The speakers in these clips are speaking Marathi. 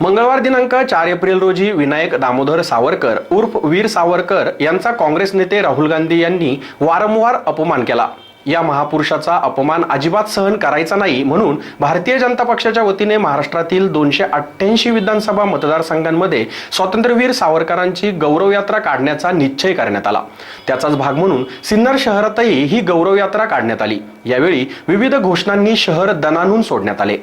मंगळवार दिनांक चार एप्रिल रोजी विनायक दामोदर सावरकर उर्फ वीर सावरकर यांचा काँग्रेस नेते राहुल गांधी यांनी वारंवार अपमान केला. या महापुरुषाचा अपमान अजिबात सहन करायचा नाही म्हणून भारतीय जनता पक्षाच्या वतीने महाराष्ट्रातील दोनशे अठ्ठ्याऐंशी विधानसभा मतदारसंघांमध्ये स्वातंत्र्यवीर सावरकरांची गौरव यात्रा काढण्याचा निश्चय करण्यात आला. त्याचाच भाग म्हणून सिन्नर शहरातही ही गौरव यात्रा काढण्यात आली. यावेळी विविध घोषणांनी शहर दणानून सोडण्यात आले.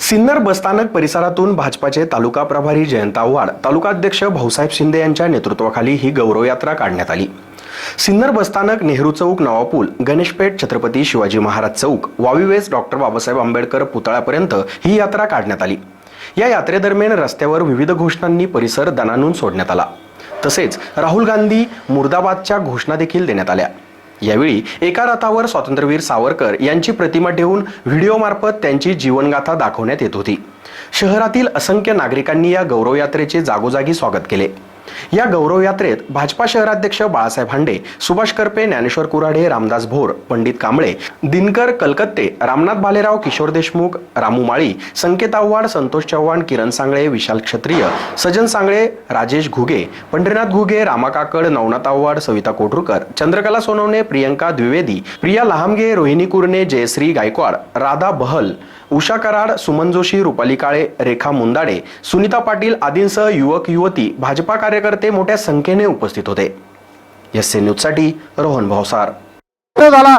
सिन्नर बसस्थानक परिसरातून भाजपाचे तालुका प्रभारी जयंत आव्हाड तालुकाध्यक्ष भाऊसाहेब शिंदे यांच्या नेतृत्वाखाली ही गौरव यात्रा काढण्यात आली. सिन्नर बसस्थानक नेहरू चौक नवापूल गणेशपेठ छत्रपती शिवाजी महाराज चौक वावीवेस डॉक्टर बाबासाहेब आंबेडकर पुतळ्यापर्यंत ही यात्रा काढण्यात आली. या यात्रेदरम्यान रस्त्यावर विविध घोषणांनी परिसर दणानून सोडण्यात आला. तसेच राहुल गांधी मुर्दाबादच्या घोषणा देखील देण्यात आल्या. यावेळी एका रथावर स्वातंत्र्यवीर सावरकर यांची प्रतिमा ठेवून व्हिडिओमार्फत त्यांची जीवनगाथा दाखवण्यात येत होती. शहरातील असंख्य नागरिकांनी या गौरव यात्रेचे जागोजागी स्वागत केले. या गौरव यात्रेत भाजपा शहराध्यक्ष बाळासाहेब हांडे सुभाष करपे ज्ञानेश्वर कुराडे रामदास भोर पंडित कांबळे दिनकर कलकत्ते रामनाथ भालेराव किशोर देशमुख रामू माळी संकेत आव्हाड संतोष चव्हाण किरण सांगळे विशाल क्षत्रिय सजन सांगळे राजेश घुगे पंढरीनाथ घुगे रामा काकड नवनाथ आव्हाड सविता कोठुरकर चंद्रकला सोनवणे प्रियंका द्विवेदी प्रिया लहामगे रोहिणी कुरणे जयश्री गायकवाड राधा बहल उषा कराड सुमन जोशी रुपाली काळे रेखा मुंदाडे सुनीता पाटील आदींसह युवक युवती भाजपा कार्य कार्यकर्ते मोठ्या संख्येने उपस्थित होते. एस सी न्यूजसाठी रोहन भावसार. झाला.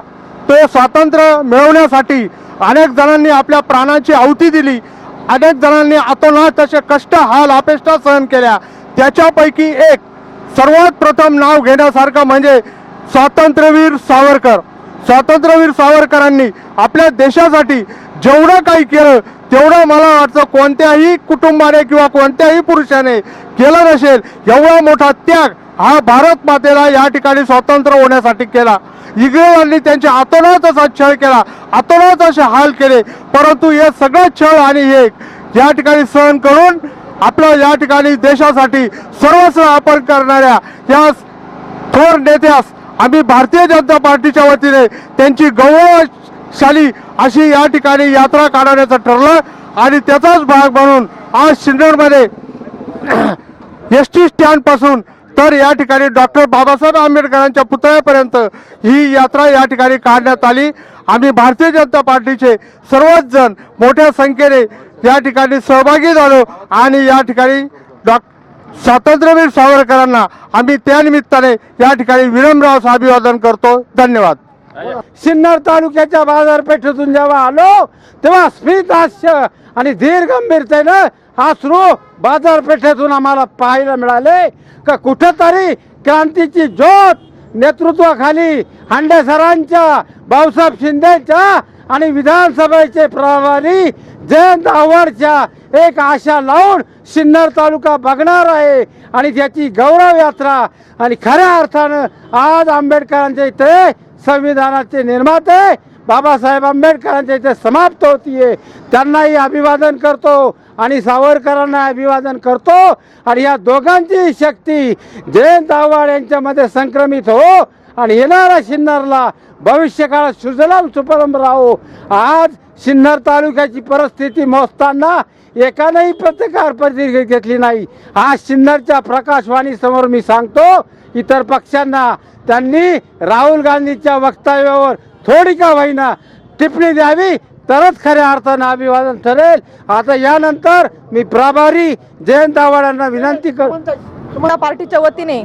तो स्वातंत्र्य मिळवण्यासाठी अनेक जणांनी आपल्या प्राणाची आहुती दिली. अनेक जणांनी अतोनात तसे कष्ट हाल अपेष्टा सहन केल्या. त्याच्यापैकी एक सर्वात प्रथम नाव घेण्यासारखं म्हणजे स्वातंत्र्यवीर सावरकर. स्वातंत्र्यवीर सावरकरांनी आपल्या देशासाठी जेवढं काही केलं तेवढं मला वाटतं कोणत्याही कुटुंबाने किंवा कोणत्याही पुरुषाने केलं नसेल एवढा मोठा त्याग हा भारत मातेला या ठिकाणी स्वतंत्र होण्यासाठी केला. इंग्रजांनी त्यांच्या आतोनाच असा छळ केला आतोनाच असे हाल केले. परंतु हे सगळं छळ आणि हे या ठिकाणी सहन करून आपल्या या ठिकाणी देशासाठी सर्वस्व अर्पण करणाऱ्या या थोर नेत्यास आम्ही भारतीय जनता पार्टीच्या वतीने त्यांची गौरवशाली अशी या ठिकाणी यात्रा काढवण्याचं ठरलं आणि त्याचाच भाग म्हणून आज सिन्नरमध्ये एस टी स्टँडपासून तर या ठिकाणी डॉक्टर बाबासाहेब आंबेडकरांच्या पुतळ्यापर्यंत ही यात्रा या ठिकाणी काढण्यात आली. आम्ही भारतीय जनता पार्टीचे सर्वच जण मोठ्या संख्येने या ठिकाणी सहभागी झालो आणि या ठिकाणी डॉ स्वातंत्र्यवीर सावरकरांना आम्ही त्यानिमित्ताने या ठिकाणी विनम्र अभिवादन करतो. धन्यवाद. सिन्नर तालुक्याच्या बाजारपेठेतून जेव्हा आलो तेव्हा स्मितहास्य आणि धीर गंभीरतेनं अश्रू बाजारपेठेतून आम्हाला पाहायला मिळाले का कुठंतरी क्रांतीची ज्योत नेतृत्वाखाली हांडे सरांच्या भाऊसाहेब शिंदेच्या आणि विधानसभेचे प्रभारी जयंत आव्हाडच्या एक आशा लावून सिन्नर तालुका बघणार आहे आणि त्याची गौरव यात्रा आणि खऱ्या अर्थानं आज आंबेडकरांचे इथे संविधानाचे निर्माते बाबासाहेब आंबेडकरांच्या इथे समाप्त होतीये. त्यांनाही अभिवादन करतो आणि सावरकरांना अभिवादन करतो आणि या दोघांची शक्ती जयंत आव्हाड यांच्यामध्ये संक्रमित हो आणि येणाऱ्या शिन्नरला भविष्य काळात सुजलाम सुपरम राहो आज सिन्नर तालुक्याची परिस्थिती मोजताना एकानेही प्रतिकार परिस्थिती घेतली नाही. आज सिन्नरच्या प्रकाशवाणी समोर मी सांगतो इतर पक्षांना त्यांनी राहुल गांधीच्या वक्तव्यावर थोडी का होईना. टिप्पणी द्यावी तरच खऱ्या अर्थानं अभिवादन ठरेल. आता यानंतर मी प्रभारी जयंत आव्हाडांना विनंती कर तुम्हाला पार्टीच्या वतीने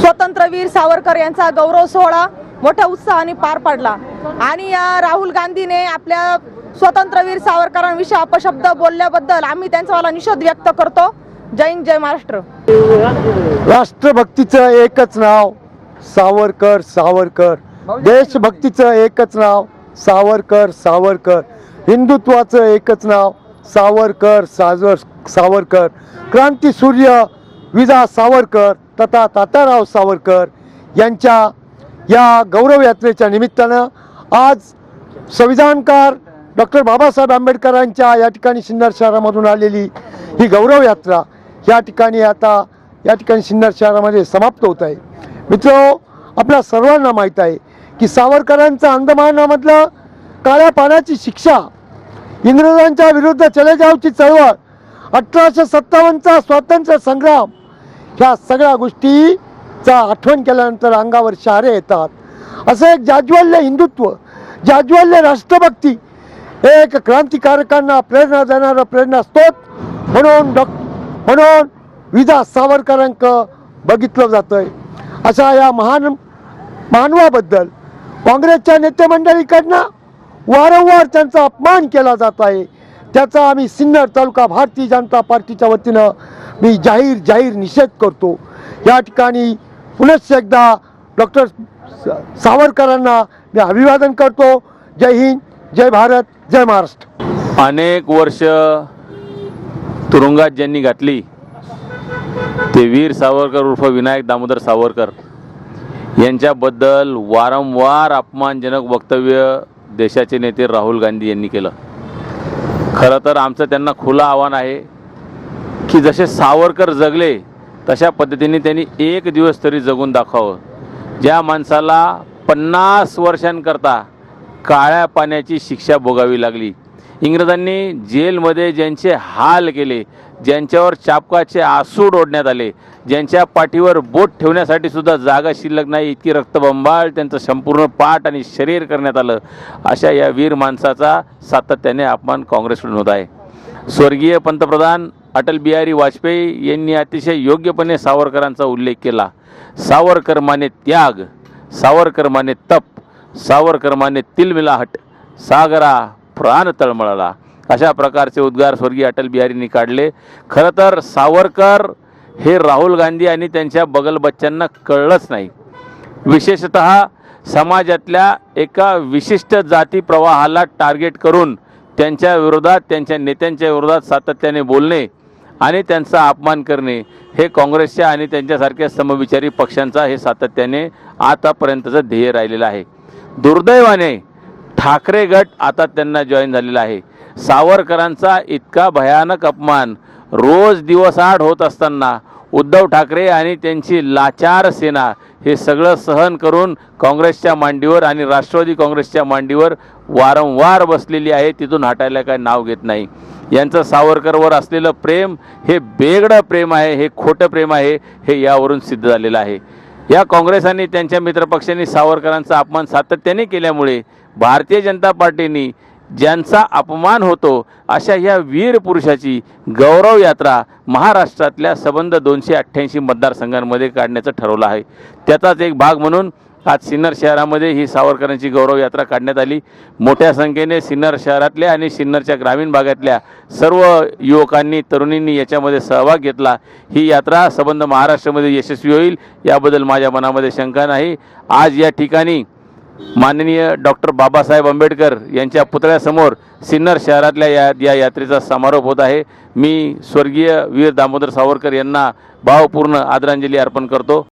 स्वतंत्रवीर सावरकर यांचा गौरव सोहळा मोठ्या उत्साहाने पार पडला. आणि या राहुल गांधीने आपल्या स्वतंत्रवीर सावरकरांविषयी अपशब्द बोलल्याबद्दल आम्ही त्यांचा निषेध व्यक्त करतो. जय हिंद जय महाराष्ट्र. राष्ट्रभक्तीचं एकच नाव सावरकर सावरकर. देशभक्तीचं एकच नाव सावरकर सावरकर. हिंदुत्वाचं एकच नाव सावरकर साजर सावरकर. क्रांती सूर्य विजा सावरकर तथा तात्याराव सावरकर यांच्या या गौरव यात्रेच्या निमित्तानं आज संविधानकार डॉक्टर बाबासाहेब आंबेडकरांच्या या ठिकाणी सिन्नर शहरामधून आलेली ही गौरव यात्रा या ठिकाणी आता या ठिकाणी सिन्नर शहरामध्ये समाप्त होत आहे. मित्र आपल्या सर्वांना माहीत आहे की सावरकरांचं अंदमानामधलं काळ्या पाण्याची शिक्षा इंग्रजांच्या विरुद्ध चले जावची चळवळ अठराशे सत्तावन्नचा स्वातंत्र्य संग्राम ह्या सगळ्या गोष्टीचा आठवण केल्यानंतर अंगावर शहारे येतात. असं एक जाज्वल्य हिंदुत्व जाज्वल्य राष्ट्रभक्ती एक क्रांतिकारकांना प्रेरणा देणारं प्रेरणास्त्रोत म्हणून डॉ म्हणून विदा सावरकरांक बघितलं जातंय. अशा या महान मानवाबद्दल काँग्रेसच्या नेतेमंडळीकडनं वारंवार त्यांचा अपमान केला जात आहे. त्याचा आम्ही सिन्नर तालुका भारतीय जनता पार्टीच्या वतीनं मी जाहीर जाहीर निषेध करतो. या ठिकाणी पुनश्च एकदा डॉक्टर सावरकरांना मी अभिवादन करतो. जय हिंद जय भारत जय महाराष्ट्र. अनेक वर्ष तुरुंगात ज्यांनी घातली ते वीर सावरकर उर्फ विनायक दामोदर सावरकर. यांच्याबद्दल वारंवार अपमानजनक वक्तव्य देशाचे नेते राहुल गांधी यांनी केलं. खरं तर आमचं त्यांना खुलं आव्हान आहे की जसे सावरकर जगले तशा पद्धतीने त्यांनी एक दिवस तरी जगून दाखवावं. ज्या माणसाला पन्नास वर्षांकरता काळ्या पाण्याची शिक्षा भोगावी लागली इंग्रजांनी जेलमध्ये ज्यांचे हाल केले ज्यांच्यावर चापकाचे आसूड ओढण्यात आले ज्यांच्या पाठीवर बोट ठेवण्यासाठी सुद्धा जागा शिल्लक नाही इतकी रक्तबंबाळ त्यांचं संपूर्ण पाठ आणि शरीर करण्यात आलं. अशा या वीर माणसाचा सातत्याने अपमान काँग्रेसकडून होत आहे. स्वर्गीय पंतप्रधान अटल बिहारी वाजपेयी यांनी अतिशय योग्यपणे सावरकरांचा उल्लेख केला. सावरकर माने त्याग सावरकर माने तप सावरकर माने तिलमिलाहट सागरा प्राण तळमळला. अशा प्रकारचे उद्गार स्वर्गीय अटल बिहारींनी काढले. खरं तर सावरकर हे राहुल गांधी आणि त्यांच्या बगलबच्च्यांना कळलंच नाही. विशेषत समाजातल्या एका विशिष्ट जाती प्रवाहाला टार्गेट करून त्यांच्या विरोधात त्यांच्या नेत्यांच्या विरोधात सातत्याने बोलणे आणि त्यांचा अपमान करणे हे काँग्रेसच्या आणि त्यांच्यासारख्या समविचारी पक्षांचा हे सातत्याने आतापर्यंतचं ध्येय राहिलेलं आहे. दुर्दैवाने ठाकरे गट आता त्यांना जॉईन झालेला आहे. सावरकरांचा इतका भयानक अपमान. रोज दिवसाआड होत असताना उद्धव ठाकरे आणि त्यांची लाचार सेना हे सगळं सहन करून काँग्रेसच्या मांडीवर आणि राष्ट्रवादी काँग्रेसच्या मांडीवर वारंवार बसलेली आहे. तिथून हटायला काय नाव घेत नाही. यांचं सावरकरवर असलेलं प्रेम हे बेगडं प्रेम आहे हे खोटं प्रेम आहे हे यावरून सिद्ध झालेलं आहे. या काँग्रेस आणि त्यांच्या मित्रपक्षांनी सावरकरांचा अपमान सातत्याने केल्यामुळे भारतीय जनता पार्टीने ज्यांचा अपमान होतो अशा या वीर पुरुषाची गौरव यात्रा महाराष्ट्रातल्या सबंध दोनशे अठ्ठ्याऐंशी मतदारसंघांमध्ये काढण्याचं ठरवलं आहे. त्याचाच एक भाग म्हणून आज सिन्नर शहरामध्ये ही सावरकरांची गौरव यात्रा काढण्यात आली. मोठ्या संख्येने सिन्नर शहरातल्या आणि सिन्नरच्या ग्रामीण भागातल्या सर्व युवकांनी तरुणींनी याच्यामध्ये सहभाग घेतला. ही यात्रा सबंध महाराष्ट्रामध्ये यशस्वी होईल याबद्दल माझ्या मनामध्ये शंका नाही. आज या ठिकाणी माननीय डॉक्टर बाबासाहेब आंबेडकर यांच्या पुतळ्यासमोर सिन्नर शहरातल्या या या यात्रेचा समारोप होत आहे. मी स्वर्गीय वीर दामोदर सावरकर यांना भावपूर्ण आदरांजली अर्पण करतो.